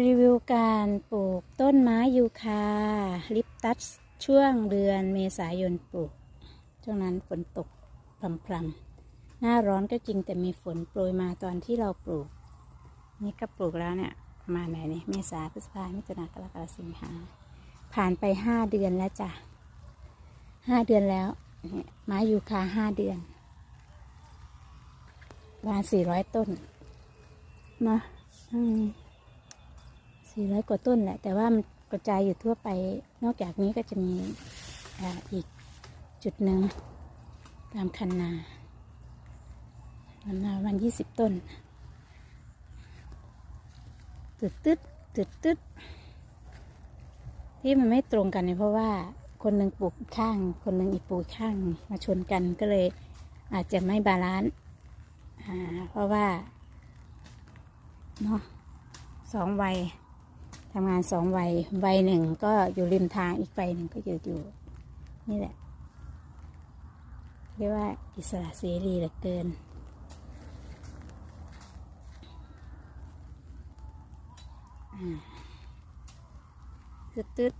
รีวิวการปลูกต้นไม้ยูคาลิปตัสช่วงเดือนเมษายนปลูก ช่วงนั้นฝนตกพรำๆ หน้าร้อนก็จริงแต่มีฝนโปรยมาตอนที่เราปลูก นี่ก็ปลูกแล้วเนี่ยประมาณไหนนี่เมษาพฤษภามิถุนากรกฎาสิงหาผ่านไปห้าเดือนแล้วจ้ะห้าเดือนแล้วไม้ยูคาห้าเดือนประมาณสี่ร้อยต้นนะอืม สี่ร้อยกว่าต้นแหละ แต่ว่ามันกระจายอยู่ทั่วไป นอกจากนี้ก็จะมีอีกจุดหนึ่งตามคันนาคันนาวันยี่สิบต้นตึดตึดตึดตึดที่มันไม่ตรงกันเนี่ยเพราะว่าคนหนึ่งปลูกข้าง คนหนึ่งอีกปลูกข้างมาชนกันก็เลยอาจจะไม่บาลานซ์เพราะว่าเนาะสองวัย ทำงานสองวัยวัยหนึ่งก็อยู่ริมทางอีกวัยหนึ่งก็อยู่อยู่ นี่แหละ เรียกว่าอิสระเสรีเหลือเกิน อ่าตึ๊ดตึ๊ด